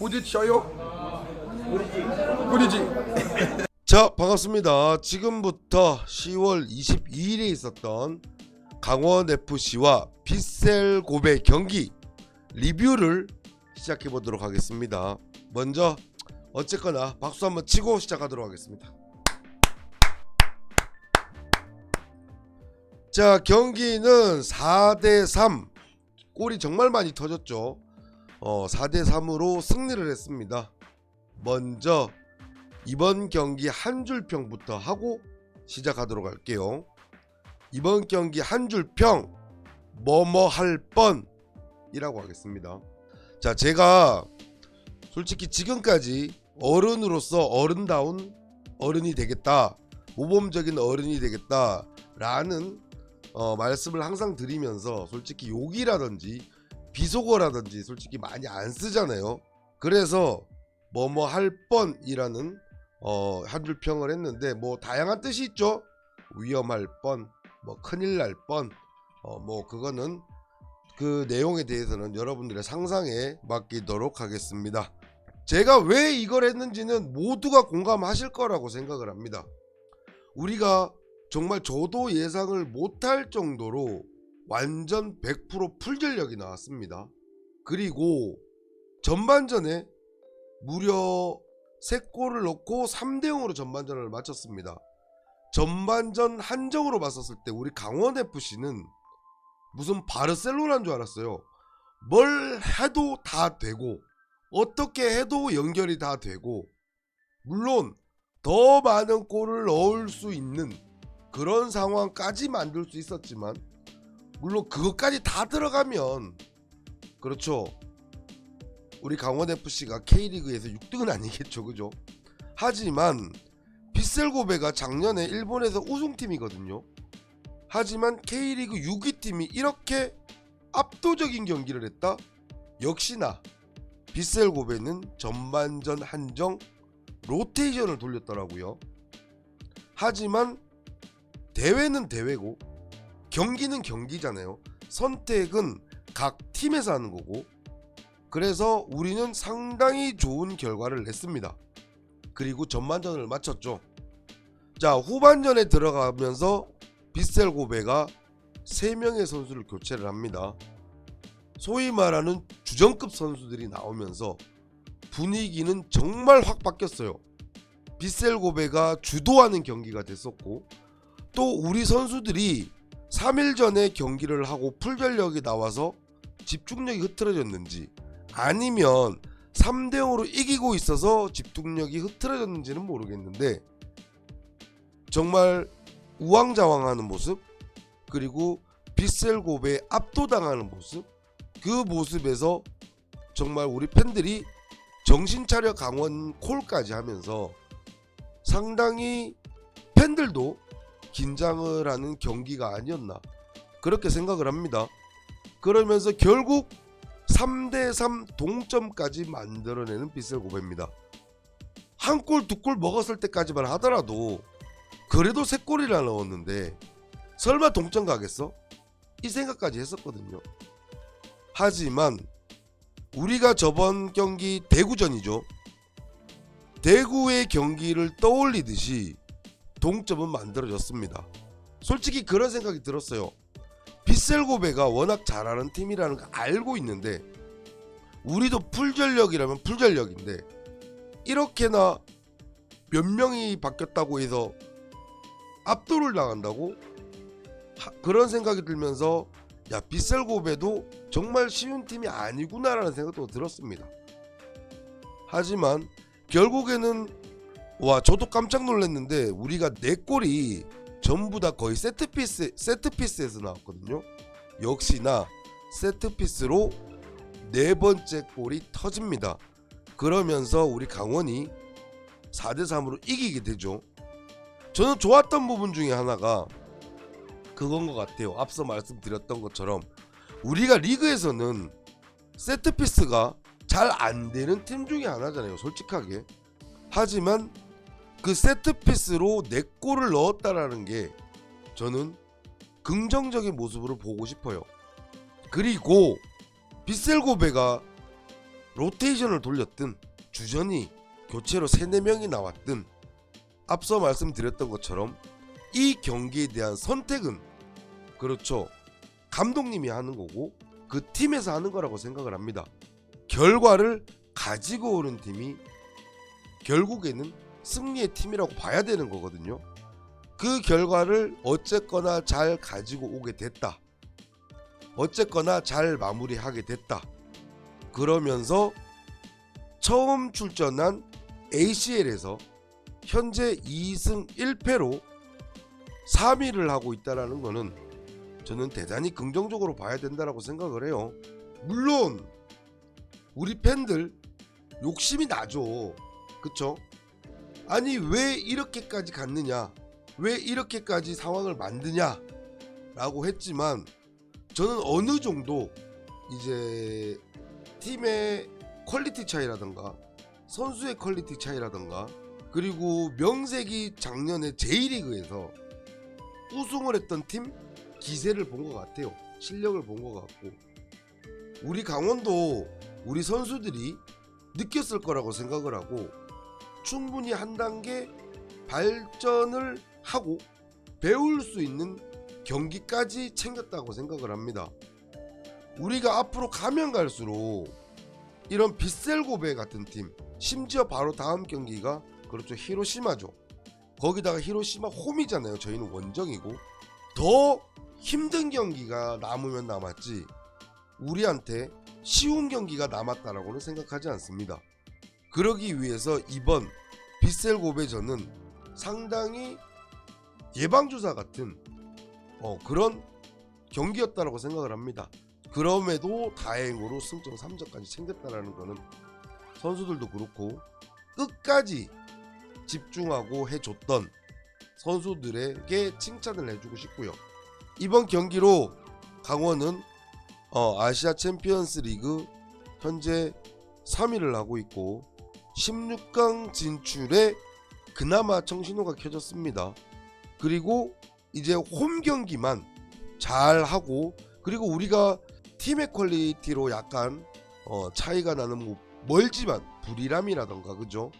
부딪혀요. 부딪지. 자 반갑습니다. 지금부터 10월 22일에 있었던 강원 FC와 빗셀 고베 경기 리뷰를 시작해 보도록 하겠습니다. 먼저 어쨌거나 박수 한번 치고 시작하도록 하겠습니다. 자 경기는 4대 3 골이 정말 많이 터졌죠. 어 4대 3으로 승리를 했습니다. 먼저 이번 경기 한 줄 평부터 하고 시작하도록 할게요. 이번 경기 한 줄평 뭐뭐 할 뻔이라고 하겠습니다. 자, 제가 솔직히 지금까지 어른으로서 어른다운 어른이 되겠다. 모범적인 어른이 되겠다라는 어, 말씀을 항상 드리면서 솔직히 욕이라든지 비속어라든지 솔직히 많이 안 쓰잖아요. 그래서 뭐뭐 할 뻔이라는 어, 한 줄 평을 했는데 뭐 다양한 뜻이 있죠. 위험할 뻔, 뭐 큰일 날 뻔, 어, 뭐 그거는 그 내용에 대해서는 여러분들의 상상에 맡기도록 하겠습니다. 제가 왜 이걸 했는지는 모두가 공감하실 거라고 생각을 합니다. 우리가 정말 저도 예상을 못할 정도로 완전 100% 풀전력이 나왔습니다. 그리고 전반전에 무려 3골을 넣고 3대 0으로 전반전을 마쳤습니다. 전반전 한정으로 봤었을 때 우리 강원 FC는 무슨 바르셀로나인 줄 알았어요. 뭘 해도 다 되고 어떻게 해도 연결이 다 되고 물론 더 많은 골을 넣을 수 있는 그런 상황까지 만들 수 있었지만 물론 그것까지 다 들어가면 그렇죠. 우리 강원 FC가 K리그에서 6등은 아니겠죠, 그죠? 하지만 빗셀고베가 작년에 일본에서 우승팀이거든요. 하지만 K리그 6위 팀이 이렇게 압도적인 경기를 했다? 역시나 빗셀고베는 전반전 한정 로테이션을 돌렸더라고요. 하지만 대회는 대회고 경기는 경기잖아요. 선택은 각 팀에서 하는 거고 그래서 우리는 상당히 좋은 결과를 냈습니다. 그리고 전반전을 마쳤죠. 자, 후반전에 들어가면서 빗셀 고베가 3명의 선수를 교체를 합니다. 소위 말하는 주전급 선수들이 나오면서 분위기는 정말 확 바뀌었어요. 빗셀 고베가 주도하는 경기가 됐었고 또 우리 선수들이 3일 전에 경기를 하고 풀전력이 나와서 집중력이 흐트러졌는지 아니면 3대 0으로 이기고 있어서 집중력이 흐트러졌는지는 모르겠는데 정말 우왕좌왕하는 모습 그리고 빗셀 고베에 압도당하는 모습 그 모습에서 정말 우리 팬들이 정신 차려 강원 콜까지 하면서 상당히 팬들도 긴장을 하는 경기가 아니었나 그렇게 생각을 합니다. 그러면서 결국 3대3 동점까지 만들어내는 빗셀 고베입니다. 한 골 두 골 먹었을 때까지만 하더라도 그래도 세 골이나 넣었는데 설마 동점 가겠어? 이 생각까지 했었거든요. 하지만 우리가 저번 경기 대구전이죠. 대구의 경기를 떠올리듯이 동점은 만들어졌습니다. 솔직히 그런 생각이 들었어요. 빗셀고베가 워낙 잘하는 팀이라는 거 알고 있는데 우리도 풀전력이라면 풀전력인데 이렇게나 몇 명이 바뀌었다고 해서 압도를 당한다고 하- 그런 생각이 들면서 야 빗셀고베도 정말 쉬운 팀이 아니구나라는 생각도 들었습니다. 하지만 결국에는 와 저도 깜짝 놀랐는데 우리가 네 골이 전부 다 거의 세트피스 세트피스에서 나왔거든요. 역시나 세트피스로 네 번째 골이 터집니다. 그러면서 우리 강원이 4대 3으로 이기게 되죠. 저는 좋았던 부분 중에 하나가 그건 것 같아요. 앞서 말씀드렸던 것처럼 우리가 리그에서는 세트피스가 잘 안 되는 팀 중에 하나잖아요. 솔직하게. 하지만 그 세트피스로 네 골을 넣었다라는 게 저는 긍정적인 모습으로 보고 싶어요. 그리고 빗셀고베가 로테이션을 돌렸든 주전이 교체로 3, 4명이 나왔든 앞서 말씀드렸던 것처럼 이 경기에 대한 선택은 그렇죠. 감독님이 하는 거고 그 팀에서 하는 거라고 생각을 합니다. 결과를 가지고 오는 팀이 결국에는 승리의 팀이라고 봐야 되는 거거든요. 그 결과를 어쨌거나 잘 가지고 오게 됐다. 어쨌거나 잘 마무리하게 됐다. 그러면서 처음 출전한 ACL에서 현재 2승 1패로 3위를 하고 있다라는 거는 저는 대단히 긍정적으로 봐야 된다라고 생각을 해요. 물론 우리 팬들 욕심이 나죠. 그쵸? 아니 왜 이렇게까지 갔느냐? 왜 이렇게까지 상황을 만드냐? 라고 했지만 저는 어느 정도 이제 팀의 퀄리티 차이라던가 선수의 퀄리티 차이라던가 그리고 명색이 작년에 J리그에서 우승을 했던 팀 기세를 본 것 같아요. 실력을 본 것 같고 우리 강원도 우리 선수들이 느꼈을 거라고 생각을 하고 충분히 한 단계 발전을 하고 배울 수 있는 경기까지 챙겼다고 생각을 합니다. 우리가 앞으로 가면 갈수록 이런 빗셀고베 같은 팀 심지어 바로 다음 경기가 그렇죠 히로시마죠. 거기다가 히로시마 홈이잖아요. 저희는 원정이고 더 힘든 경기가 남으면 남았지 우리한테 쉬운 경기가 남았다라고는 생각하지 않습니다. 그러기 위해서 이번 빗셀고베전은 상당히 예방주사 같은 어, 그런 경기였다라고 생각을 합니다. 그럼에도 다행으로 승점 3점까지 챙겼다라는 거는 선수들도 그렇고 끝까지 집중하고 해줬던 선수들에게 칭찬을 해주고 싶고요. 이번 경기로 강원은 어, 아시아 챔피언스 리그 현재 3위를 하고 있고 16강 진출에 그나마 정신호가 켜졌습니다. 그리고 이제 홈 경기만 잘 하고 그리고 우리가 팀의 퀄리티로 약간 어, 차이가 나는 뭐 멀지만 불이람이라던가 그죠?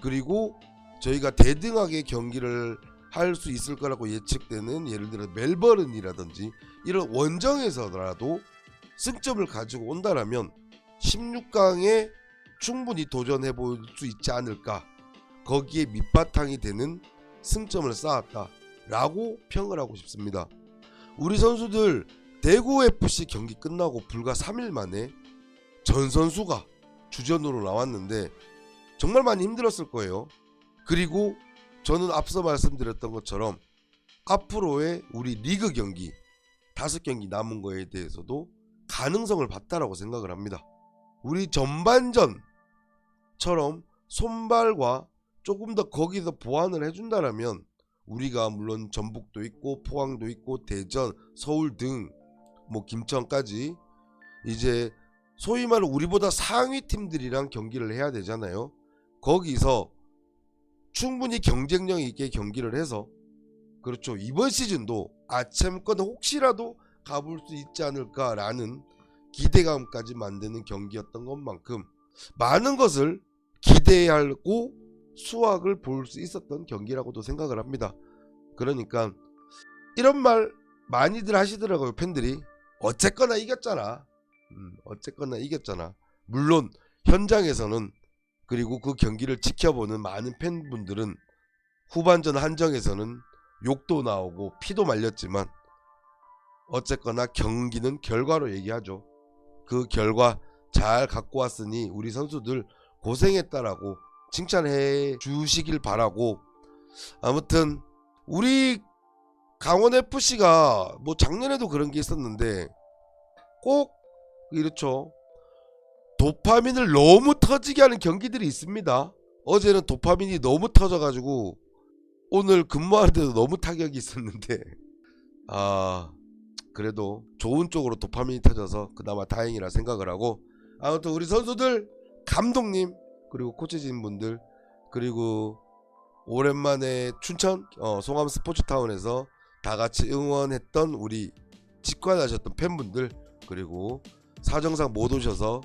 그리고 저희가 대등하게 경기를 할 수 있을 거라고 예측되는 예를 들어 멜버른이라든지 이런 원정에서라도 승점을 가지고 온다라면 16강에 충분히 도전해 볼 수 있지 않을까 거기에 밑바탕이 되는 승점을 쌓았다 라고 평을 하고 싶습니다. 우리 선수들 대구 FC 경기 끝나고 불과 3일 만에 전 선수가 주전으로 나왔는데 정말 많이 힘들었을 거예요. 그리고 저는 앞서 말씀드렸던 것처럼 앞으로의 우리 리그 경기 다섯 경기 남은 거에 대해서도 가능성을 봤다라고 생각을 합니다. 우리 전반전 처럼 손발과 조금 더 거기서 보완을 해준다라면 우리가 물론 전북도 있고 포항도 있고 대전, 서울 등 뭐 김천까지 이제 소위 말해 우리보다 상위 팀들이랑 경기를 해야 되잖아요. 거기서 충분히 경쟁력 있게 경기를 해서 그렇죠. 이번 시즌도 아챔권 혹시라도 가볼 수 있지 않을까라는 기대감까지 만드는 경기였던 것만큼 많은 것을 기대하고 수확을 볼 수 있었던 경기라고도 생각을 합니다. 그러니까 이런 말 많이들 하시더라고요 팬들이 어쨌거나 이겼잖아. 음, 어쨌거나 이겼잖아. 물론 현장에서는 그리고 그 경기를 지켜보는 많은 팬분들은 후반전 한정에서는 욕도 나오고 피도 말렸지만 어쨌거나 경기는 결과로 얘기하죠. 그 결과 잘 갖고 왔으니 우리 선수들 고생했다라고 칭찬해 주시길 바라고 아무튼 우리 강원 FC가 뭐 작년에도 그런 게 있었는데 꼭 이렇죠. 도파민을 너무 터지게 하는 경기들이 있습니다. 어제는 도파민이 너무 터져가지고 오늘 근무하는데도 너무 타격이 있었는데 아 그래도 좋은 쪽으로 도파민이 터져서 그나마 다행이라 생각을 하고 아무튼 우리 선수들 감독님 그리고 코치진 분들 그리고 오랜만에 춘천 어, 송암 스포츠타운에서 다 같이 응원했던 우리 직관하셨던 팬분들 그리고 사정상 못 오셔서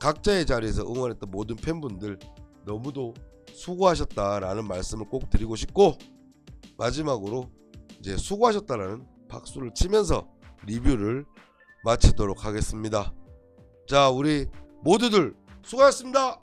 각자의 자리에서 응원했던 모든 팬분들 너무도 수고하셨다라는 말씀을 꼭 드리고 싶고 마지막으로 이제 수고하셨다라는 박수를 치면서 리뷰를 마치도록 하겠습니다. 자, 우리 모두들 수고하셨습니다.